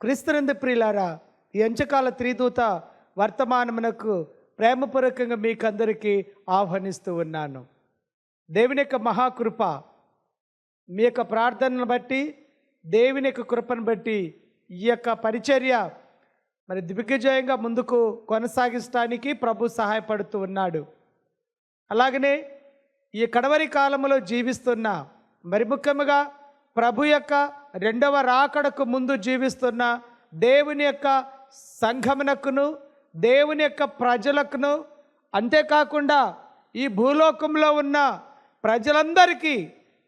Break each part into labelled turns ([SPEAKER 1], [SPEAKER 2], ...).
[SPEAKER 1] క్రీస్తునందు ప్రియులారా ఈ అంచకాల త్రిదూత వర్తమానమునకు ప్రేమపూర్వకంగా మీకు అందరికీ ఆహ్వానిస్తూ ఉన్నాను. దేవుని యొక్క మహాకృప మీ యొక్క ప్రార్థనను బట్టి దేవుని యొక్క కృపను బట్టి ఈ యొక్క పరిచర్య మరి దిగ్విజయంగా ముందుకు కొనసాగించడానికి ప్రభు సహాయపడుతూ ఉన్నాడు. అలాగనే ఈ కడవరి కాలంలో జీవిస్తున్న మరి ముఖ్యముగా ప్రభు యొక్క రెండవ రాకడకు ముందు జీవిస్తున్న దేవుని యొక్క సంఘమునకును దేవుని యొక్క ప్రజలకును అంతేకాకుండా ఈ భూలోకంలో ఉన్న ప్రజలందరికీ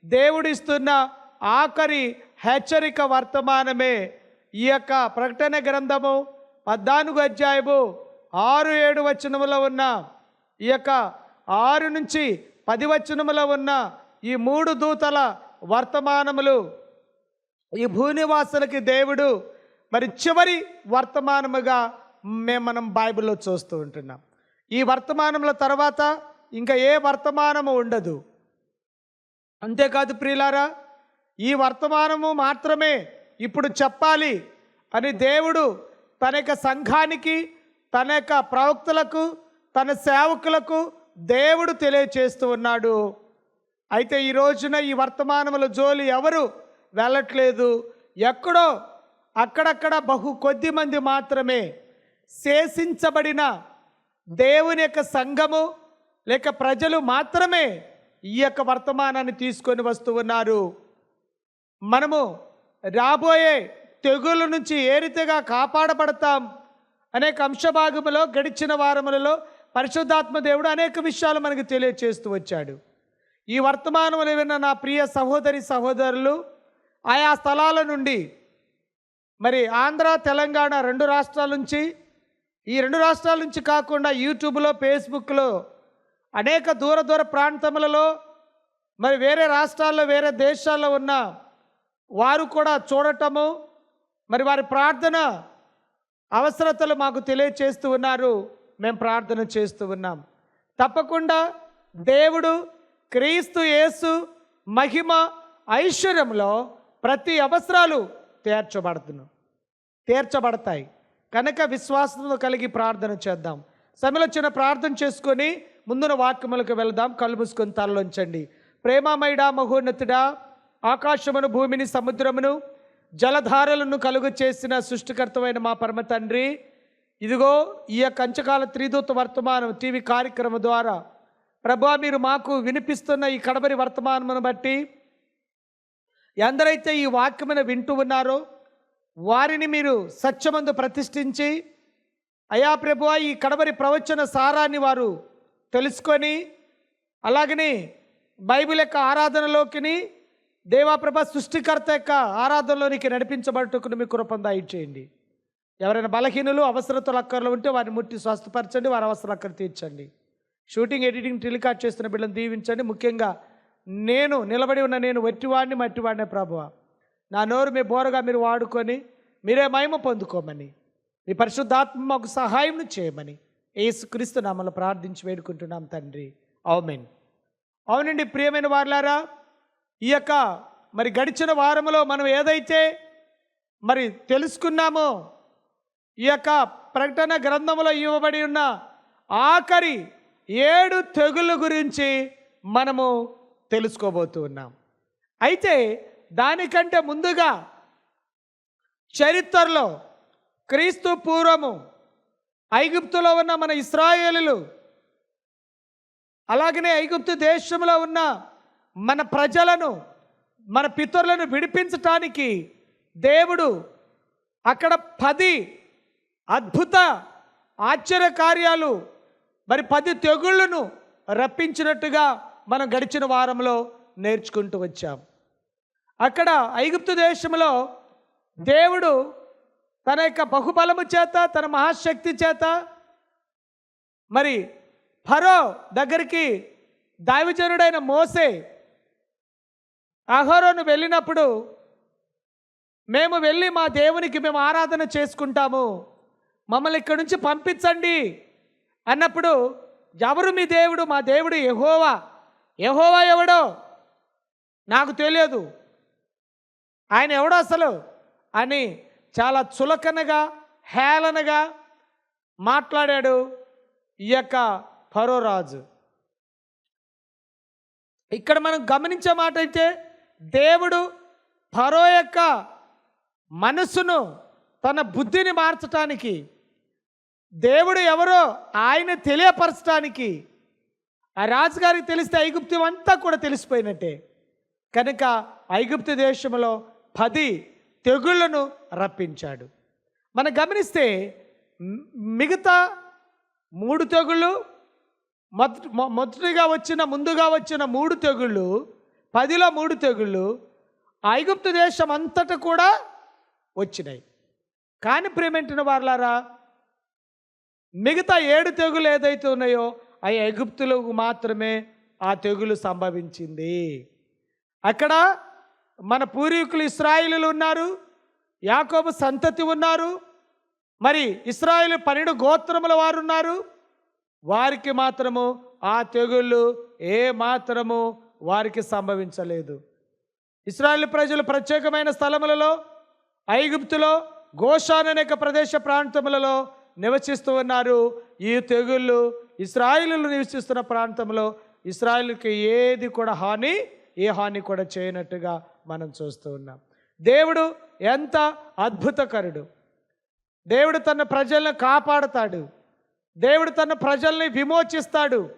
[SPEAKER 1] దేవుడిస్తున్న ఆఖరి హెచ్చరిక వర్తమానమే ఈ యొక్క ప్రకటన గ్రంథము పద్నాలుగు అధ్యాయము ఆరు ఏడు వచనములో ఉన్న ఈ యొక్క ఆరు నుంచి పది వచనములో ఉన్న ఈ మూడు దూతల వర్తమానములు. ఈ భూనివాసులకి దేవుడు మరి చివరి వర్తమానముగా మేము మనం బైబిల్లో చూస్తూ ఉంటున్నాం. ఈ వర్తమానముల తర్వాత ఇంకా ఏ వర్తమానము ఉండదు. అంతేకాదు ప్రియులారా ఈ వర్తమానము మాత్రమే ఇప్పుడు చెప్పాలి అని దేవుడు తన యొక్క సంఘానికి తన యొక్క ప్రవక్తలకు తన సేవకులకు దేవుడు తెలియచేస్తూ ఉన్నాడు. అయితే ఈ రోజున ఈ వర్తమానముల జోలి ఎవరు వెళ్ళట్లేదు. ఎక్కడో అక్కడక్కడ బహు కొద్ది మంది మాత్రమే శేషించబడిన దేవుని యొక్క సంఘము లేక ప్రజలు మాత్రమే ఈ యొక్క వర్తమానాన్ని తీసుకొని వస్తూ ఉన్నారు. మనము రాబోయే తెగుల నుంచి ఏ రీతిగా కాపాడబడతాం? అనేక అంశభాగములో గడిచిన వారములలో పరిశుద్ధాత్మ దేవుడు అనేక విషయాలు మనకు తెలియచేస్తూ వచ్చాడు. ఈ వర్తమానములు విన్న నా ప్రియ సహోదరి సహోదరులు ఆయా స్థలాల నుండి. మరి ఆంధ్ర తెలంగాణ రెండు రాష్ట్రాల నుంచి ఈ రెండు రాష్ట్రాల నుంచి కాకుండా యూట్యూబ్లో ఫేస్బుక్లో అనేక దూర దూర ప్రాంతములలో మరి వేరే రాష్ట్రాల్లో వేరే దేశాల్లో ఉన్న వారు కూడా చూడటము మరి వారి ప్రార్థన అవసరతలు మాకు తెలియచేస్తూ ఉన్నారు. మేము ప్రార్థన చేస్తూ ఉన్నాం. తప్పకుండా దేవుడు క్రీస్తు యేసు మహిమ ఐశ్వర్యంలో ప్రతి అవసరాలు తీర్చబడుతును తీర్చబడతాయి. కనుక విశ్వాసంతో కలిగి ప్రార్థన చేద్దాం. సమయంలో ప్రార్థన చేసుకొని ముందున వాక్యములకు వెళ్దాం. కళ్ళు మూసుకొని తలలోంచండి ప్రేమమైడా మహోన్నతుడా ఆకాశమును భూమిని సముద్రమును జలధారలను కలుగు చేసిన సృష్టికర్తమైన మా పరమ తండ్రి ఇదిగో ఈ యొక్క అంచకాల త్రిదూత వర్తమానం టీవీ కార్యక్రమం ద్వారా ప్రభా మీరు మాకు వినిపిస్తున్న ఈ కడబరి వర్తమానమును బట్టి ఎందరైతే ఈ వాక్యమును వింటూ ఉన్నారో వారిని మీరు సత్యమందు ప్రతిష్ఠించి అయా ప్రభువా ఈ కడవరి ప్రవచన సారాన్ని వారు తెలుసుకొని అలాగని బైబిల్ యొక్క ఆరాధనలోకిని దేవాప్రభ సృష్టికర్త యొక్క ఆరాధనలోనికి నడిపించబడుటకుని మీ కృపం చేయండి ఎవరైనా బలహీనులు అవసరతలు అక్కర్లు ఉంటే వారిని ముట్టి స్వస్థపరచండి వారి అవసరం అక్కడ తీర్చండి. షూటింగ్ ఎడిటింగ్ టెలికాస్ట్ చేస్తున్న బిడ్డలను దీవించండి. ముఖ్యంగా నేను నిలబడి ఉన్న నేను వట్టివాడిని మట్టివాడినే ప్రభువ. నా నోరు మీ బోరగా మీరు వాడుకొని మీరే మహిమ పొందుకోమని మీ పరిశుద్ధాత్మ మాకు సహాయం చేయమని ఏసుక్రీస్తు నామలు ప్రార్థించి వేడుకుంటున్నాం తండ్రి. అవుమెన్ అవునండి ప్రియమైన వారులారా ఈ యొక్క మరి గడిచిన వారములో మనం ఏదైతే మరి తెలుసుకున్నామో ఈ యొక్క ప్రకటన గ్రంథములో ఇవ్వబడి ఉన్న ఆఖరి ఏడు తెగుళ్ళ గురించి మనము తెలుసుకోబోతూ ఉన్నాం. అయితే దానికంటే ముందుగా చరిత్రలో క్రీస్తు పూర్వము ఐగుప్తులో ఉన్న మన ఇస్రాయేలులు అలాగనే ఐగుప్తు దేశంలో ఉన్న మన ప్రజలను మన పితరులను విడిపించటానికి దేవుడు అక్కడ పది అద్భుత ఆశ్చర్య కార్యాలు మరి పది తెగుళ్ళను రప్పించినట్టుగా మనం గడిచిన వారంలో నేర్చుకుంటూ వచ్చాం. అక్కడ ఐగుప్తు దేశంలో దేవుడు తన యొక్క బహుబలము చేత తన మహాశక్తి చేత మరి ఫరో దగ్గరికి దైవజనుడైన మోసే అహరోను వెళ్ళినప్పుడు మేము వెళ్ళి మా దేవునికి మేము ఆరాధన చేసుకుంటాము. మమ్మల్ని ఇక్కడి నుంచి పంపించండి అన్నప్పుడు ఎవరు మీ దేవుడు? మా దేవుడు ఎహోవా యహోవా ఎవడో? నాకు తెలియదు. ఆయన ఎవడో అసలు? అని చాలా చులకనగా హేళనగా మాట్లాడాడు ఈ యొక్క ఫరో రాజు. ఇక్కడ మనం గమనించే మాట అయితే దేవుడు ఫరో యొక్క మనస్సును తన బుద్ధిని మార్చటానికి దేవుడు ఎవరో ఆయన తెలియపరచడానికి ఆ రాజుగారికి తెలిస్తే ఐగుప్తి అంతా కూడా తెలిసిపోయినట్టే. కనుక ఐగుప్తు దేశంలో పది తెగుళ్ళను రప్పించాడు. మనం గమనిస్తే మిగతా మూడు తెగుళ్ళు మొదటి మొదటిగా వచ్చిన ముందుగా వచ్చిన మూడు తెగుళ్ళు పదిలో మూడు తెగుళ్ళు ఐగుప్తు దేశం అంతటా కూడా వచ్చినాయి. కానీ ప్రేమెంటిన వార్లారా మిగతా ఏడు తెగులు ఏదైతే ఉన్నాయో ఆ ఎగుప్తులకు మాత్రమే ఆ తెగులు సంభవించింది. అక్కడ మన పూర్వీకులు ఇస్రాయిలు ఉన్నారు యాకోబు సంతతి ఉన్నారు మరి ఇస్రాయిల్ పన్నెండు గోత్రముల వారు ఉన్నారు వారికి మాత్రము ఆ తెగుళ్ళు ఏ మాత్రము వారికి సంభవించలేదు. ఇస్రాయేల్ ప్రజలు ప్రత్యేకమైన స్థలములలో ఐగుప్తులో గోషాన్ అనేక ప్రదేశ ప్రాంతములలో నివసిస్తూ ఉన్నారు. ఈ తెగుళ్ళు ఇస్రాయిలు నివసిస్తున్న ప్రాంతంలో ఇస్రాయిల్కి ఏది కూడా హాని ఏ హాని కూడా చేయనట్టుగా మనం చూస్తూ ఉన్నాం. దేవుడు ఎంత అద్భుతకరుడు. దేవుడు తన ప్రజలను కాపాడుతాడు. దేవుడు తన ప్రజల్ని విమోచిస్తాడు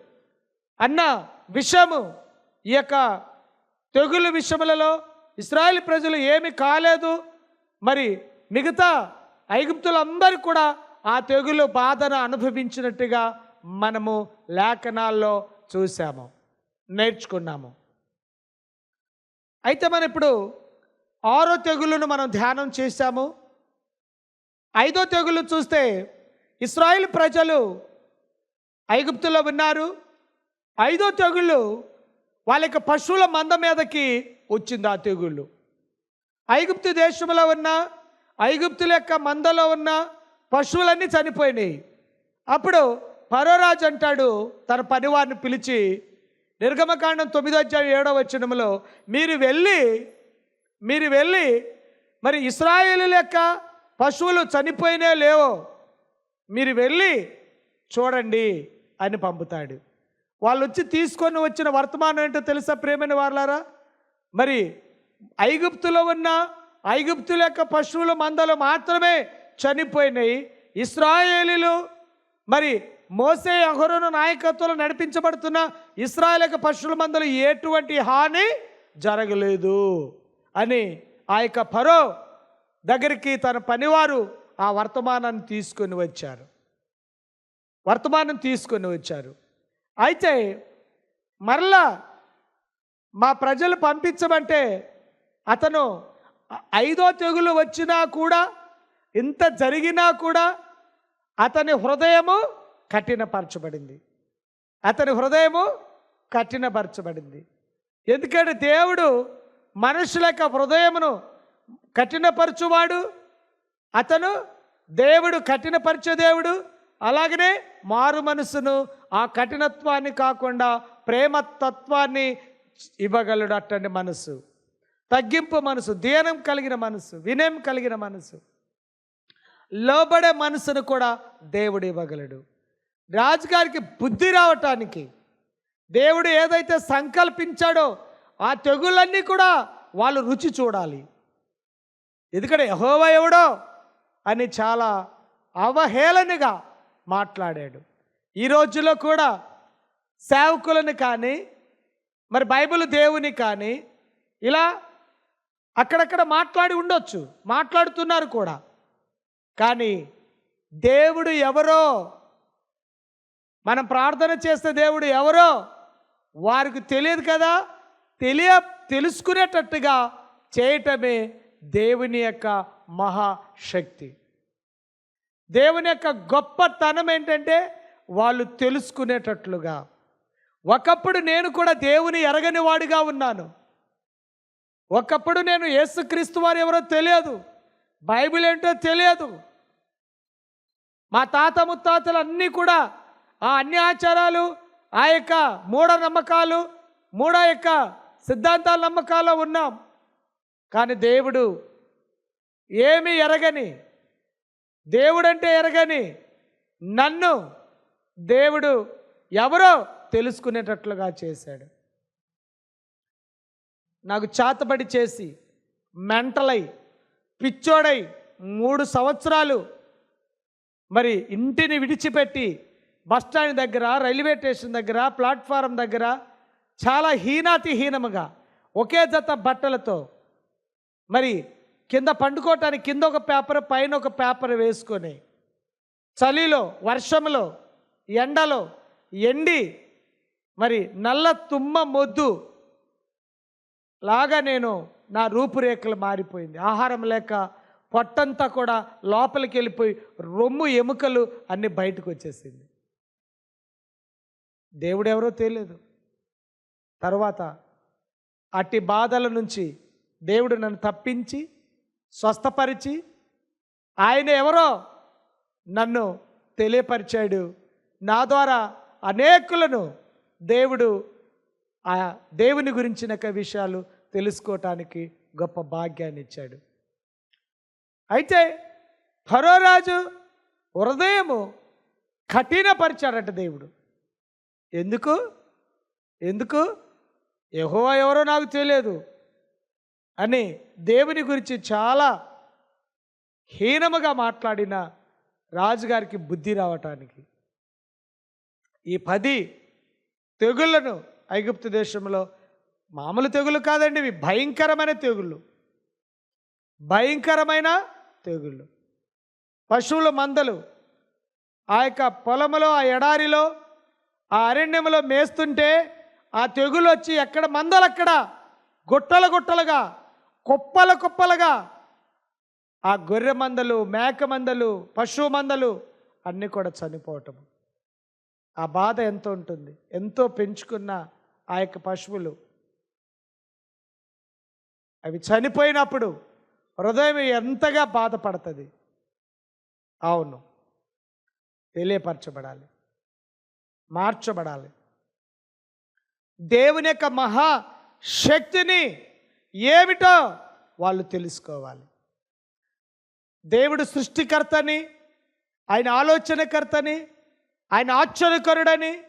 [SPEAKER 1] అన్న విషయము ఈ యొక్క తెగులు విషయములలో ఇస్రాయేల్ ప్రజలు ఏమి కాలేదు. మరి మిగతా ఐగుప్తులందరూ కూడా ఆ తెగులు బాధను అనుభవించినట్టుగా మనము లేఖనాల్లో చూసాము నేర్చుకున్నాము. అయితే మనం ఇప్పుడు ఆరో తెగులును మనం ధ్యానం చేశాము. ఐదో తెగులు చూస్తే ఇస్రాయిల్ ప్రజలు ఐగుప్తులో ఉన్నారు. ఐదో తెగుళ్ళు వాళ్ళ యొక్క పశువుల మంద మీదకి వచ్చింది ఆ తెగుళ్ళు ఐగుప్తు దేశంలో ఉన్న ఐగుప్తుల యొక్క మందలో ఉన్న పశువులన్నీ చనిపోయినాయి. అప్పుడు పరోరాజు అంటాడు తన పనివారిని పిలిచి నిర్గమకాండం తొమ్మిదో అధ్యాయం ఏడో వచ్చినంలో మీరు వెళ్ళి మీరు వెళ్ళి మరి ఇస్రాయేలు లెక్క పశువులు చనిపోయినే లేవో మీరు వెళ్ళి చూడండి అని పంపుతాడు. వాళ్ళు వచ్చి తీసుకొని వచ్చిన వర్తమానం ఏంటో తెలుసా ప్రేమైన వాళ్ళారా మరి ఐగుప్తులో ఉన్న ఐగుప్తుల యొక్క పశువుల మందలు మాత్రమే చనిపోయినాయి. ఇస్రాయేలీలు మరి మోసే అహరోను నాయకత్వంలో నడిపించబడుతున్న ఇస్రాయేల్ యొక్క పశువుల మందులు ఎటువంటి హాని జరగలేదు అని ఆ యొక్క పరో దగ్గరికి తన పనివారు ఆ వర్తమానాన్ని తీసుకొని వచ్చారు. వర్తమానం తీసుకొని వచ్చారు. అయితే మరలా మా ప్రజలు పంపించమంటే అతను ఐదో తెగులు వచ్చినా కూడా ఇంత జరిగినా కూడా అతని హృదయము కఠినపరచబడింది. అతని హృదయము కఠినపరచబడింది. ఎందుకంటే దేవుడు మనుషుల యొక్క హృదయమును కఠినపరచువాడు. అతను దేవుడు కఠినపరిచే దేవుడు. అలాగనే మారు మనసును ఆ కఠినత్వాన్ని కాకుండా ప్రేమ తత్వాన్ని ఇవ్వగలడు అట్టండి మనసు. తగ్గింపు మనసు దీనం కలిగిన మనసు వినయం కలిగిన మనసు. లోబడే మనసును కూడా దేవుడు ఇవ్వగలడు. రాజుగారికి బుద్ధి రావటానికి దేవుడు ఏదైతే సంకల్పించాడో ఆ తెగులన్నీ కూడా వాళ్ళు రుచి చూడాలి. ఎందుకంటే యహోవ ఎవడో అని చాలా అవహేళనగా మాట్లాడాడు. ఈ రోజుల్లో కూడా సేవకులను కానీ మరి బైబిల్ దేవుని కానీ ఇలా అక్కడక్కడ మాట్లాడి ఉండొచ్చు మాట్లాడుతున్నారు కూడా. కానీ దేవుడు ఎవరో మనం ప్రార్థన చేస్తే దేవుడు ఎవరో వారికి తెలియదు కదా? తెలియ తెలుసుకునేటట్టుగా చేయటమే దేవుని యొక్క మహాశక్తి. దేవుని యొక్క గొప్పతనం ఏంటంటే వాళ్ళు తెలుసుకునేటట్లుగా. ఒకప్పుడు నేను కూడా దేవుని ఎరగని వాడిగా ఉన్నాను. ఒకప్పుడు నేను యేసుక్రీస్తు వారు ఎవరో తెలియదు. బైబిల్ ఏంటో తెలియదు. మా తాత ముత్తాతలు అన్నీ కూడా ఆ అన్ని ఆచారాలు ఆ యొక్క మూఢ నమ్మకాలు మూఢ యొక్క సిద్ధాంతాల నమ్మకాల్లో ఉన్నాం. కానీ దేవుడు ఏమి ఎరగని దేవుడంటే ఎరగని నన్ను దేవుడు ఎవరో తెలుసుకునేటట్లుగా చేశాడు. నాకు చాతబడి చేసి మెంటలై పిచ్చోడై మూడు సంవత్సరాలు మరి ఇంటిని విడిచిపెట్టి బస్ స్టాండ్ దగ్గర రైల్వే స్టేషన్ దగ్గర ప్లాట్ఫారం దగ్గర చాలా హీనాతిహీనముగా ఒకే జత బట్టలతో మరి కింద పండుకోవటానికి కింద ఒక పేపర్ పైన ఒక పేపర్ వేసుకొని చలిలో వర్షంలో ఎండలో ఎండి మరి నల్ల తుమ్మ మొద్దు లాగా నేను నా రూపురేఖలు మారిపోయింది. ఆహారం లేక పొట్టంతా కూడా లోపలికి వెళ్ళిపోయి రొమ్ము ఎముకలు అన్నీ బయటకు వచ్చేసింది. దేవుడెవరో తెలియదు. తర్వాత అట్టి బాధల నుంచి దేవుడు నన్ను తప్పించి స్వస్థపరిచి ఆయన ఎవరో నన్ను తెలియపరిచాడు. నా ద్వారా అనేకులను దేవుడు ఆ దేవుని గురించిన విషయాలు తెలుసుకోవటానికి గొప్ప భాగ్యాన్ని ఇచ్చాడు. అయితే ఫరోరాజు హృదయము కఠినపరిచాడట దేవుడు. ఎందుకు? ఎందుకు? యెహోవా ఎవరో నాకు తెలియదు అని దేవుని గురించి చాలా హీనముగా మాట్లాడిన రాజుగారికి బుద్ధి రావటానికి. ఈ పది తెగుళ్ళను ఐగుప్తు దేశంలో మామూలు తెగులు కాదండి ఇవి భయంకరమైన తెగుళ్ళు. భయంకరమైన తెగుళ్ళు. పశువుల మందలు. ఆ యొక్క పొలంలో ఆ ఎడారిలో ఆ అరణ్యంలో మేస్తుంటే ఆ తెగులు వచ్చి ఎక్కడ మందలు అక్కడ గుట్టల గుట్టలుగా కుప్పల కుప్పలుగా ఆ గొర్రె మందలు మేక మందలు పశువు మందలు అన్నీ కూడా చనిపోవటం. ఆ బాధ ఎంత ఉంటుంది. ఎంతో పెంచుకున్న ఆ యొక్క పశువులు అవి చనిపోయినప్పుడు హృదయం ఎంతగా బాధపడుతుంది? అవును. తెలియపరచబడాలి. మార్చబడాలి. దేవుని యొక్క మహా శక్తిని ఏమిటో వాళ్ళు తెలుసుకోవాలి. దేవుడు సృష్టికర్తని ఆయన ఆలోచనకర్తని ఆయన ఆశ్చర్యకరుడని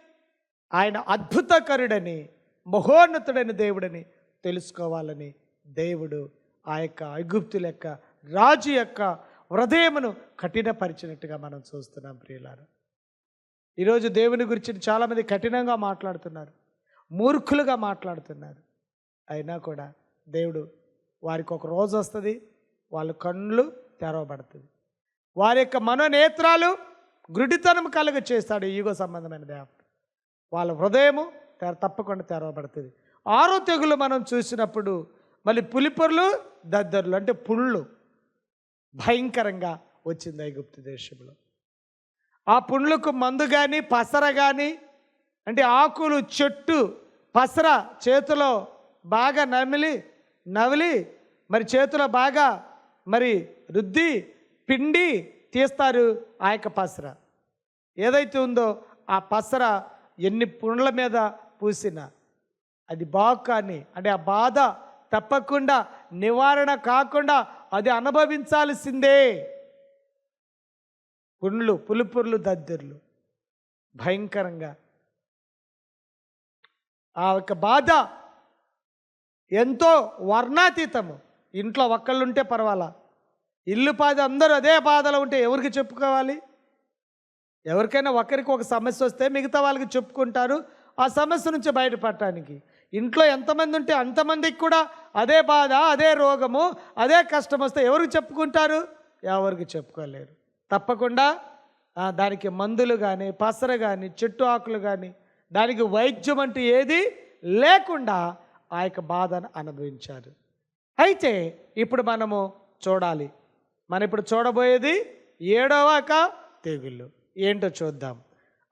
[SPEAKER 1] ఆయన అద్భుతకరుడని మహోన్నతుడైన దేవుడని తెలుసుకోవాలని దేవుడు ఆ యొక్క ఐగుప్తుల యొక్క రాజు యొక్క హృదయమును కఠినపరిచినట్టుగా మనం చూస్తున్నాం ప్రియులారు. ఈరోజు దేవుని గురించి చాలామంది కఠినంగా మాట్లాడుతున్నారు మూర్ఖులుగా మాట్లాడుతున్నారు. అయినా కూడా దేవుడు వారికి ఒక రోజు వస్తుంది వాళ్ళ కళ్ళు తెరవబడుతుంది. వారి యొక్క మనోనేత్రాలు గుడితనం కలుగ చేస్తాడు ఈ యుగ సంబంధమైన దేవుడు. వాళ్ళ హృదయము తెర తప్పకుండా తెరవబడుతుంది. ఆరో తెగులు మనం చూసినప్పుడు మళ్ళీ పులిపొరలు దద్దర్లు అంటే పుళ్ళు. భయంకరంగా వచ్చింది ఐగుప్తు దేశంలో. ఆ పుండ్లకు మందు కానీ పసర కానీ అంటే ఆకులు చెట్టు పసర చేతిలో బాగా నమిలి నవిలి మరి చేతిలో బాగా మరి రుద్ది పిండి తీస్తారు ఆ యొక్క పసర. ఏదైతే ఉందో ఆ పసర ఎన్ని పుండ్ల మీద పూసినా అది బాగు కానీ అంటే ఆ బాధ తప్పకుండా నివారణ కాకుండా అది అనుభవించాల్సిందే. పుండ్లు పులుపుర్లు దద్దర్లు. భయంకరంగా. ఆ యొక్క బాధ ఎంతో వర్ణాతీతము. ఇంట్లో ఒక్కళ్ళుంటే పర్వాలా. ఇల్లు బాధ అందరూ అదే బాధలో ఉంటే ఎవరికి చెప్పుకోవాలి? ఎవరికైనా ఒకరికి ఒక సమస్య వస్తే మిగతా వాళ్ళకి చెప్పుకుంటారు. ఆ సమస్య నుంచి బయటపడటానికి. ఇంట్లో ఎంతమంది ఉంటే అంతమందికి కూడా అదే బాధ అదే రోగము అదే కష్టం వస్తే ఎవరికి చెప్పుకుంటారు? ఎవరికి చెప్పుకోలేరు. తప్పకుండా దానికి మందులు కానీ పసర కానీ చెట్టు ఆకులు కానీ దానికి వైద్యం అంటూ ఏది లేకుండా ఆ యొక్క బాధను అనుభవించారు. అయితే ఇప్పుడు మనము చూడాలి. మనం ఇప్పుడు చూడబోయేది ఏడవక తెగుళ్ళు. ఏంటో చూద్దాం.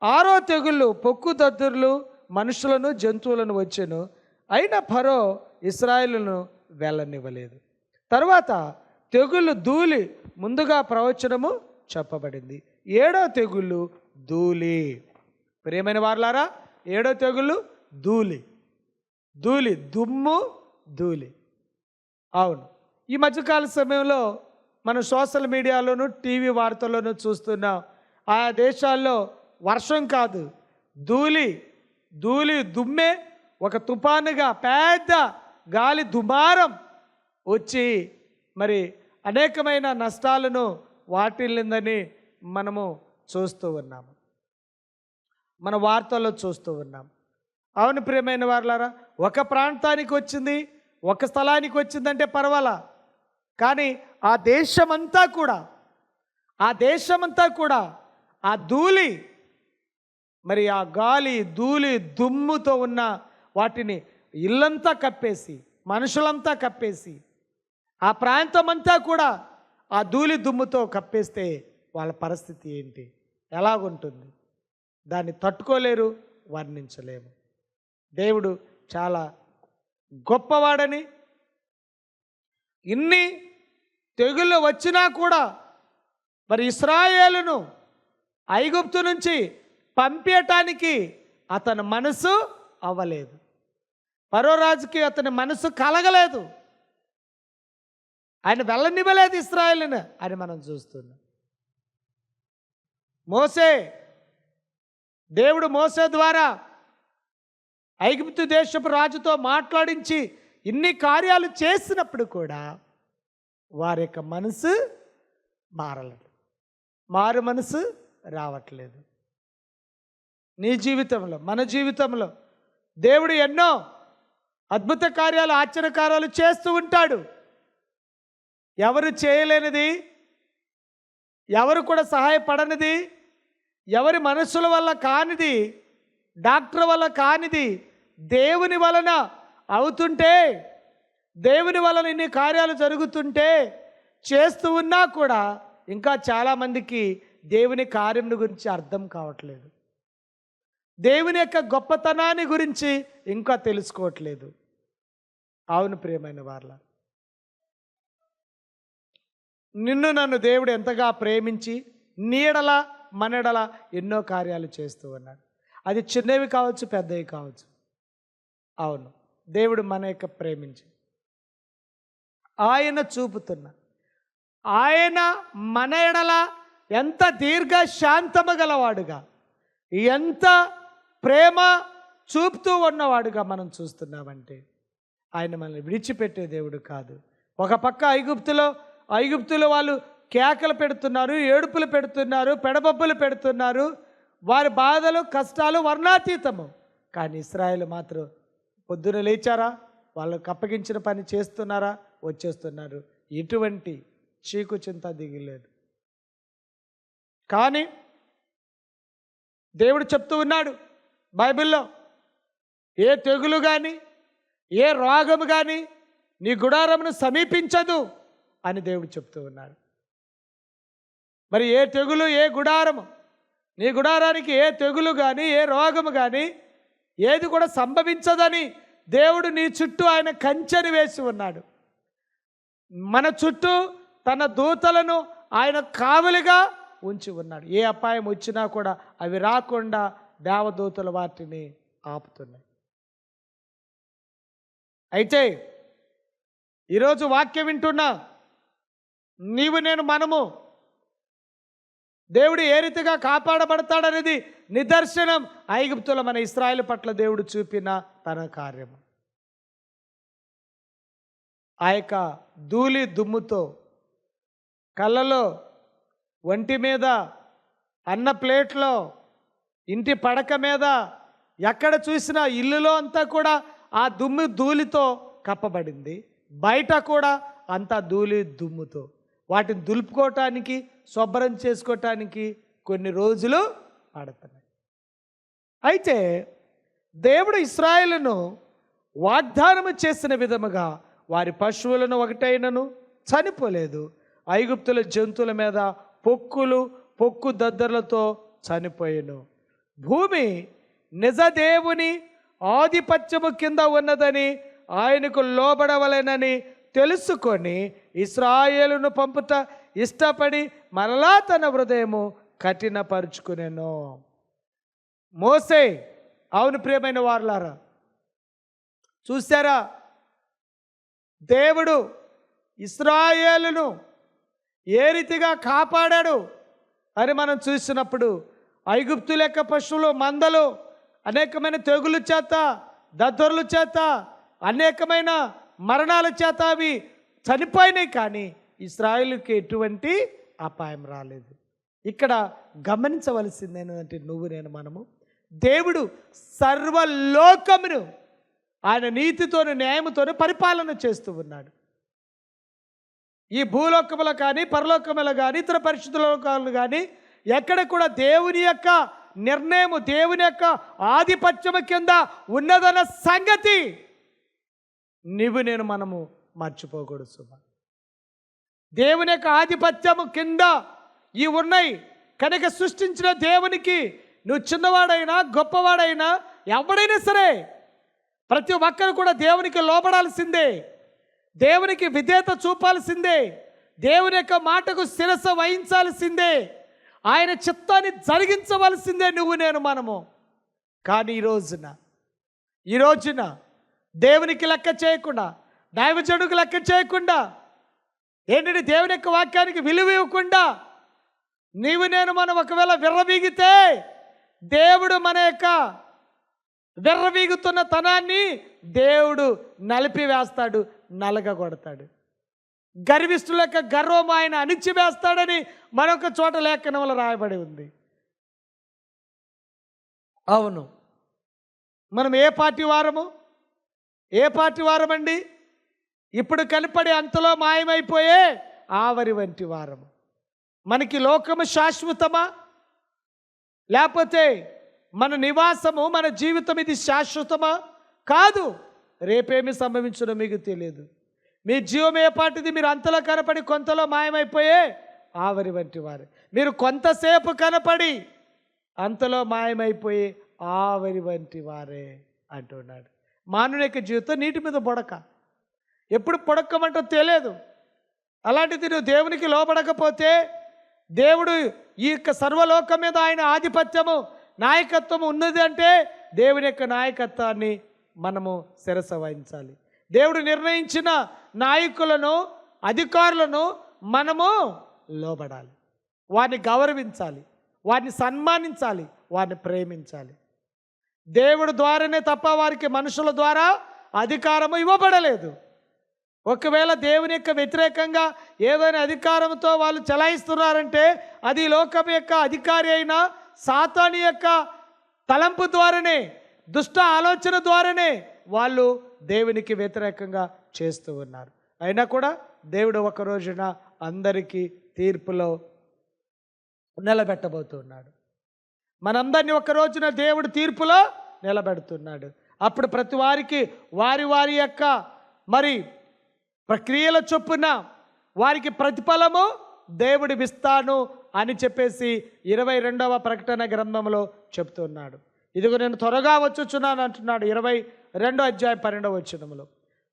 [SPEAKER 1] ఆరో తెగుళ్ళు పొక్కు దద్దుర్లు మనుషులను జంతువులను వచ్చెను. అయినా ఫరో ఇస్రాయేలును వెళ్ళనివ్వలేదు. తర్వాత తెగుళ్ళు ధూళి ముందుగా ప్రవచనము చెప్పబడింది. ఏడో తెగుళ్ళు ధూళి. ప్రియమైన వార్లారా ఏడో తెగుళ్ళు ధూళి. ధూళి దుమ్ము ధూళి. అవును. ఈ మధ్యకాల సమయంలో మనం సోషల్ మీడియాలోను టీవీ వార్తల్లోనూ చూస్తున్నాం. ఆ దేశాల్లో వర్షం కాదు ధూళి ధూళి దుమ్మే ఒక తుఫానుగా పెద్ద గాలి దుమారం వచ్చి మరి అనేకమైన నష్టాలను వాటిల్లిందని మనము చూస్తూ ఉన్నాము. మన వార్తల్లో చూస్తూ ఉన్నాం అవును ప్రియమైన వారులారా ఒక ప్రాంతానికి వచ్చింది ఒక స్థలానికి వచ్చిందంటే పర్వాలా? కానీ ఆ దేశమంతా కూడా ఆ దేశమంతా కూడా ఆ ధూళి మరి ఆ గాలి ధూళి దుమ్ముతో ఉన్న వాటిని ఇల్లంతా కప్పేసి మనుషులంతా కప్పేసి ఆ ప్రాంతం అంతా కూడా ఆ ధూళి దుమ్ముతో కప్పేస్తే వాళ్ళ పరిస్థితి ఏంటి? ఎలాగుంటుంది? దాన్ని తట్టుకోలేరు వర్ణించలేము. దేవుడు చాలా గొప్పవాడని ఇన్ని తెగుళ్ళు వచ్చినా కూడా మరి ఇస్రాయేలును ఐగుప్తు నుంచి పంపించటానికి అతని మనసు అవ్వలేదు. పరోరాజుకి అతని మనసు కలగలేదు. ఆయన వెళ్ళనివ్వలేదు ఇస్రాయల్ని అని మనం చూస్తున్నాం. మోసే దేవుడు మోసే ద్వారా ఐగుప్తు దేశపు రాజుతో మాట్లాడించి ఇన్ని కార్యాలు చేసినప్పుడు కూడా వారి యొక్క మనసు మారలేదు. మారు మనసు రావట్లేదు. నీ జీవితంలో మన జీవితంలో. దేవుడు ఎన్నో అద్భుత కార్యాలు ఆశ్చర్యకార్యాలు చేస్తూ ఉంటాడు. ఎవరు చేయలేనిది ఎవరు కూడా సహాయపడనిది ఎవరి మనస్సుల వల్ల కానిది డాక్టర్ వల్ల కానిది దేవుని వలన అవుతుంటే దేవుని వలన ఇన్ని కార్యాలు జరుగుతుంటే చేస్తూ ఉన్నా కూడా ఇంకా చాలామందికి దేవుని కార్యం గురించి అర్థం కావట్లేదు. దేవుని యొక్క గొప్పతనాన్ని గురించి ఇంకా తెలుసుకోవట్లేదు. అవును ప్రియమైన వార్ల. నిన్ను నన్ను దేవుడు ఎంతగా ప్రేమించి నీడల మనడల ఎన్నో కార్యాలు చేస్తూ ఉన్నాడు. అది చిన్నవి కావచ్చు పెద్దవి కావచ్చు. అవును దేవుడు మన యొక్క ప్రేమించి. ఆయన చూపుతున్న ఆయన మన ఎడల ఎంత దీర్ఘ శాంతము గలవాడుగా ఎంత ప్రేమ చూపుతూ ఉన్నవాడుగా మనం చూస్తున్నామంటే ఆయన మనల్ని విడిచిపెట్టే దేవుడు కాదు. ఒక పక్క ఐగుప్తులో ఐగుప్తులో వాళ్ళు కేకలు పెడుతున్నారు ఏడుపులు పెడుతున్నారు పెడబొబ్బులు పెడుతున్నారు. వారి బాధలు కష్టాలు వర్ణాతీతము. కానీ ఇస్రాయేల్ మాత్రం పొద్దున లేచారా? వాళ్ళకు అప్పగించిన పని చేస్తున్నారా? వచ్చేస్తున్నారు. ఎటువంటి చీకు చింత దిగిలేదు. కానీ దేవుడు చెప్తూ ఉన్నాడు బైబిల్లో ఏ తెగులు కానీ ఏ రోగము కానీ నీ గుడారమును సమీపించదు అని దేవుడు చెప్తూ ఉన్నాడు. మరి ఏ తెగులు ఏ గుడారము నీ గుడారానికి ఏ తెగులు కానీ ఏ రోగము కానీ ఏది కూడా సంభవించదని దేవుడు నీ చుట్టూ ఆయన కంచెని వేసి ఉన్నాడు. మన చుట్టూ తన దూతలను ఆయన కావలిగా ఉంచి ఉన్నాడు. ఏ అపాయం వచ్చినా కూడా అవి రాకుండా దేవదూతలు వాటిని ఆపుతున్నాయి. అయితే ఈరోజు వాక్యం వింటున్నా నీవు నేను మనము. దేవుడు ఏ రీతిగా కాపాడబడతాడనేది నిదర్శనం. ఐగుప్తుల మన ఇస్రాయేల్ పట్ల దేవుడు చూపిన తన కార్యము. ఆ యొక్క ధూళి దుమ్ముతో కళ్ళలో ఒంటి మీద అన్న ప్లేట్లో ఇంటి పడక మీద ఎక్కడ చూసినా ఇల్లులో అంతా కూడా ఆ దుమ్ము ధూళితో కప్పబడింది. బయట కూడా అంతా ధూళి దుమ్ముతో. వాటిని దులుపుకోవటానికి శుభ్రం చేసుకోవటానికి కొన్ని రోజులు పడుతున్నాయి. అయితే దేవుడు ఇస్రాయిలను వాగ్దానము చేసిన విధముగా వారి పశువులను ఒకటైనను చనిపోలేదు. ఐగుప్తుల జంతువుల మీద పొక్కులు పొక్కు దద్దర్లతో చనిపోయాను. భూమి నిజదేవుని ఆధిపత్యము కింద ఉన్నదని ఆయనకు లోబడవలెనని తెలుసుకొని ఇస్రాయేలును పంపుట ఇష్టపడి మరలా తన హృదయము కఠినపరుచుకునేను. మోసే అవును ప్రియమైన వారులారా చూసారా దేవుడు ఇస్రాయేలును ఏ రీతిగా కాపాడాడు అని మనం చూసినప్పుడు ఐగుప్తు లెక్క పశువులు మందలు అనేకమైన తెగులు చేత దద్దరుల చేత అనేకమైన మరణాల చేత అవి చనిపోయినాయి కానీ ఇస్రాయిల్కి ఎటువంటి అపాయం రాలేదు. ఇక్కడ గమనించవలసింది ఏంటంటే నువ్వు నేను మనము. దేవుడు సర్వలోకమును ఆయన నీతితోను న్యాయముతోను పరిపాలన చేస్తూ ఉన్నాడు. ఈ భూలోకములో కానీ పరలోకములో కానీ ఇతర పరిశుద్ధ లోకాలు కానీ ఎక్కడ కూడా దేవుని యొక్క నిర్ణయము దేవుని యొక్క ఆధిపత్యము కింద ఉన్నదన్న సంగతి నీవు నేను మనము మర్చిపోకూడదు సుమా. దేవుని యొక్క ఆధిపత్యము కింద ఈ ఉన్నాయి. కనుక సృష్టించిన దేవునికి నువ్వు చిన్నవాడైనా గొప్పవాడైనా ఎవడైనా సరే ప్రతి ఒక్కరు కూడా దేవునికి లోపడాల్సిందే దేవునికి విధేయత చూపాల్సిందే. దేవుని యొక్క మాటకు శిరస వహించాల్సిందే. ఆయన చిత్తాన్ని జరిగించవలసిందే నువ్వు నేను మనము. కానీ ఈ రోజున ఈ రోజున దేవునికి లెక్క చేయకుండా దైవజనుకు లెక్క చేయకుండా ఏంటంటే దేవుని యొక్క వాక్యానికి విలువ ఇవ్వకుండా నీవు నేను మనం ఒకవేళ విర్రబీగితే దేవుడు మన యొక్క విర్రబీగుతున్న తనాన్ని దేవుడు నలిపివేస్తాడు నలగగొడతాడు. గర్విష్ఠుల యొక్క గర్వం ఆయన అణిచివేస్తాడని మరొక చోట లేఖనంలో రాయబడి ఉంది. అవును. మనం ఏ పార్టీ వారము? ఏ పార్టీ వారమండి? ఇప్పుడు కనపడే అంతలో మాయమైపోయే ఆవరి వంటి వారము. మనకి లోకము శాశ్వతమా? లేకపోతే మన నివాసము మన జీవితం ఇది శాశ్వతమా? కాదు. రేపేమి సంభవించడం మీకు తెలియదు. మీ జీవం ఏ పాటిది మీరు అంతలో కనపడి కొంతలో మాయమైపోయే ఆవరి వంటి వారు. మీరు కొంతసేపు కనపడి అంతలో మాయమైపోయి ఆవరి వంటి వారే అంటున్నాడు. మానవుని యొక్క జీవితం నీటి మీద బొడక. ఎప్పుడు పొడక్కమంటో తెలియదు. అలాంటిది నువ్వు దేవునికి లోపడకపోతే దేవుడు ఈ యొక్క సర్వలోకం మీద ఆయన ఆధిపత్యము నాయకత్వం ఉన్నది అంటే దేవుని యొక్క నాయకత్వాన్ని మనము శిరస వహించాలి. దేవుడు నిర్ణయించిన నాయకులను అధికారులను మనము లోబడాలి. వారిని గౌరవించాలి. వారిని సన్మానించాలి. వారిని ప్రేమించాలి. దేవుడు ద్వారానే తప్ప వారికి మనుషుల ద్వారా అధికారము ఇవ్వబడలేదు. ఒకవేళ దేవుని యొక్క వ్యతిరేకంగా ఏదైనా అధికారంతో వాళ్ళు చలాయిస్తున్నారంటే అది లోకం యొక్క అధికారి అయిన సాతాని యొక్క తలంపు ద్వారానే దుష్ట ఆలోచన ద్వారానే వాళ్ళు దేవునికి వ్యతిరేకంగా చేస్తూ ఉన్నారు. అయినా కూడా దేవుడు ఒక రోజున అందరికీ తీర్పులో నిలబెట్టబోతున్నాడు మనందరినీ ఒక రోజున దేవుడు తీర్పులో నిలబెడుతున్నాడు. అప్పుడు ప్రతి వారికి వారి వారి యొక్క మరి ప్రక్రియల చొప్పున వారికి ప్రతిఫలము దేవుడివిస్తాను అని చెప్పేసి ఇరవై రెండవ ప్రకటన గ్రంథంలో చెప్తున్నాడు ఇదిగో నేను త్వరగా వచ్చుచున్నాను అంటున్నాడు ఇరవై రెండో అధ్యాయం పన్నెండవ వచ్చినములో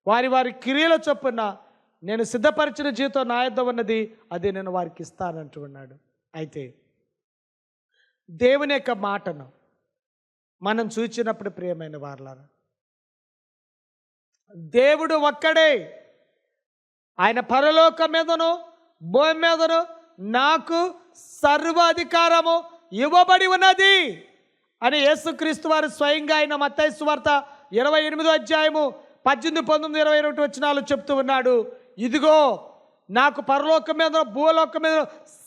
[SPEAKER 1] వారి వారి క్రియల చొప్పున నేను సిద్ధపరిచిన జీవితం నా యొద్ద ఉన్నది అది నేను వారికి ఇస్తానంటూ ఉన్నాడు. అయితే దేవుని యొక్క మాటను మనం చూచినప్పుడు ప్రియమైన వారలారా దేవుడు ఒక్కడే. ఆయన పరలోక మీదను భూమి మీదను నాకు సర్వాధికారము ఇవ్వబడి ఉన్నది అని యేసుక్రీస్తు వారు స్వయంగా ఆయన మత్తయి వార్త ఇరవై ఎనిమిదో అధ్యాయము పద్దెనిమిది పంతొమ్మిది ఇరవై రెండు వచ్చినాలు చెప్తూ ఉన్నాడు. ఇదిగో నాకు పరలోకం మీద భూలోకం మీద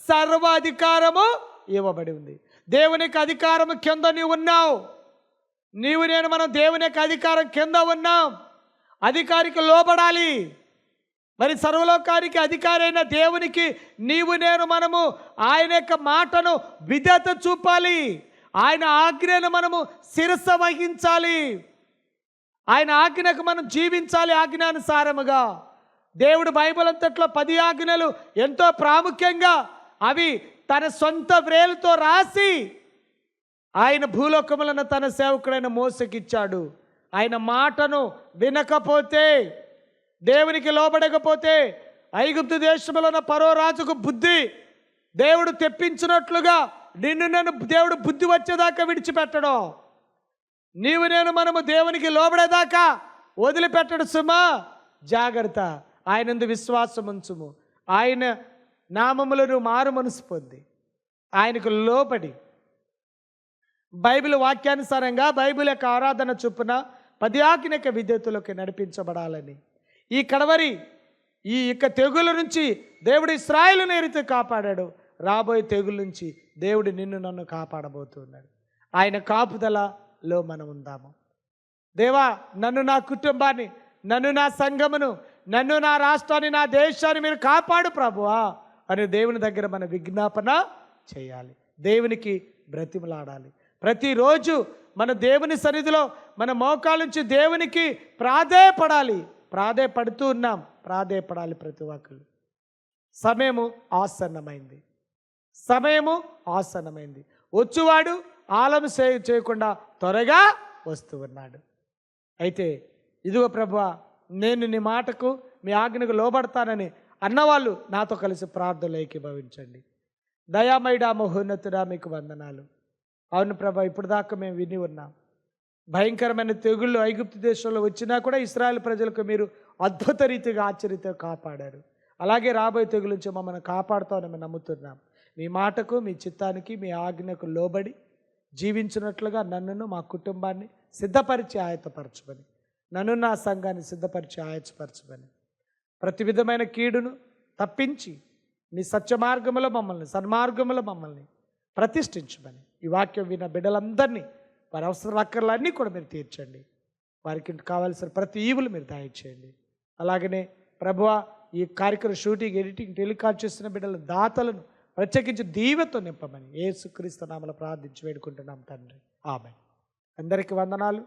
[SPEAKER 1] సర్వాధికారము ఇవ్వబడి ఉంది. దేవునికి అధికారము కింద నీవు ఉన్నావు. నీవు నేను మనం దేవుని యొక్క అధికారం కింద ఉన్నాం. అధికారికి లోబడాలి. మరి సర్వలోకానికి అధికారైన దేవునికి నీవు నేను మనము ఆయన యొక్క మాటను విధేత చూపాలి. ఆయన ఆజ్ఞను మనము శిరస వహించాలి. ఆయన ఆజ్ఞకు మనం జీవించాలి ఆజ్ఞానుసారముగా. దేవుడు బైబిల్ అంతట్లో పది ఆజ్ఞలు ఎంతో ప్రాముఖ్యంగా అవి తన సొంత వ్రేలుతో రాసి ఆయన భూలోకములను తన సేవకుడైన మోసకిచ్చాడు. ఆయన మాటను వినకపోతే దేవునికి లోబడకపోతే ఐగుప్తు దేశంలో ఉన్న పరో రాజుకు బుద్ధి దేవుడు తెప్పించినట్లుగా నిన్ను నన్ను దేవుడు బుద్ధి వచ్చేదాకా విడిచిపెట్టడం. నీవు నేను మనము దేవునికి లోబడేదాకా వదిలిపెట్టడు సుమా. జాగ్రత్త. ఆయనందు విశ్వాసం ఉంచుము. ఆయన నామములను మారు మనసు పొంది. ఆయనకు లోపడి బైబిల్ వాక్యానుసారంగా బైబిల్ యొక్క ఆరాధన చొప్పున పదియాకినక ఆజ్ఞక నడిపించబడాలని. ఈ కడవరి ఈ యొక్క తెగుల నుంచి దేవుడు ఇస్రాయిల్ నేరితో కాపాడాడు? రాబోయే తెగుల నుంచి దేవుడు నిన్ను నన్ను కాపాడబోతున్నాడు. ఆయన కాపుదల లో మనం ఉందాము. దేవా నన్ను నా కుటుంబాన్ని నన్ను నా సంఘమును నన్ను నా రాష్ట్రాన్ని నా దేశాన్ని మీరు కాపాడు ప్రభువా అని దేవుని దగ్గర మన విజ్ఞాపన చేయాలి. దేవునికి బ్రతిమలాడాలి. ప్రతిరోజు మన దేవుని సన్నిధిలో మన మోకాల నుంచి దేవునికి ప్రాధేయపడాలి. ప్రాధేయపడుతూ ఉన్నాం. ప్రాధేయపడాలి ప్రతి ఒక్కరు. సమయము ఆసన్నమైంది. సమయము ఆసన్నమైంది. వచ్చువాడు ఆలం సేవ చేయకుండా త్వరగా వస్తూ ఉన్నాడు. అయితే ఇదిగో ప్రభు నేను నీ మాటకు మీ ఆజ్ఞకు లోబడతానని అన్నవాళ్ళు నాతో కలిసి ప్రార్థనలు ఏకీభవించండి దయామయుడా మహోన్నతుడా మీకు వందనాలు. అవును ప్రభా ఇప్పుడు దాకా మేము విని ఉన్నాం. భయంకరమైన తెగుళ్ళు ఐగుప్తు దేశంలో వచ్చినా కూడా ఇస్రాయల్ ప్రజలకు మీరు అద్భుత రీతిగా ఆశ్చర్యతో కాపాడారు. అలాగే రాబోయే తెగుల నుంచి మమ్మల్ని కాపాడుతామని నమ్ముతున్నాం. మీ మాటకు మీ చిత్తానికి మీ ఆజ్ఞకు లోబడి జీవించినట్లుగా నన్నును మా కుటుంబాన్ని సిద్ధపరిచి ఆయతపరచమని నన్ను నా సంఘాన్ని సిద్ధపరిచి ఆయత్తపరచమని ప్రతి విధమైన కీడును తప్పించి మీ సత్యమార్గంలో మమ్మల్ని సన్మార్గములో మమ్మల్ని ప్రతిష్ఠించమని ఈ వాక్యం విన్న బిడ్డలందరినీ వారి అవసరాలు అక్కర్లన్నీ కూడా మీరు తీర్చండి. వారికి కావాల్సిన ప్రతి ఈవులు మీరు దయచేయండి అలాగనే ప్రభువ ఈ కార్యక్రమం షూటింగ్ ఎడిటింగ్ టెలికాస్ట్ చేసిన బిడ్డల దాతలను ప్రత్యేకించి దీవెతో నింపమని ఏసుక్రీస్తు నామలు ప్రార్థించి వేడుకుంటున్నాం తండ్రి. ఆమె అందరికీ వందనాలు.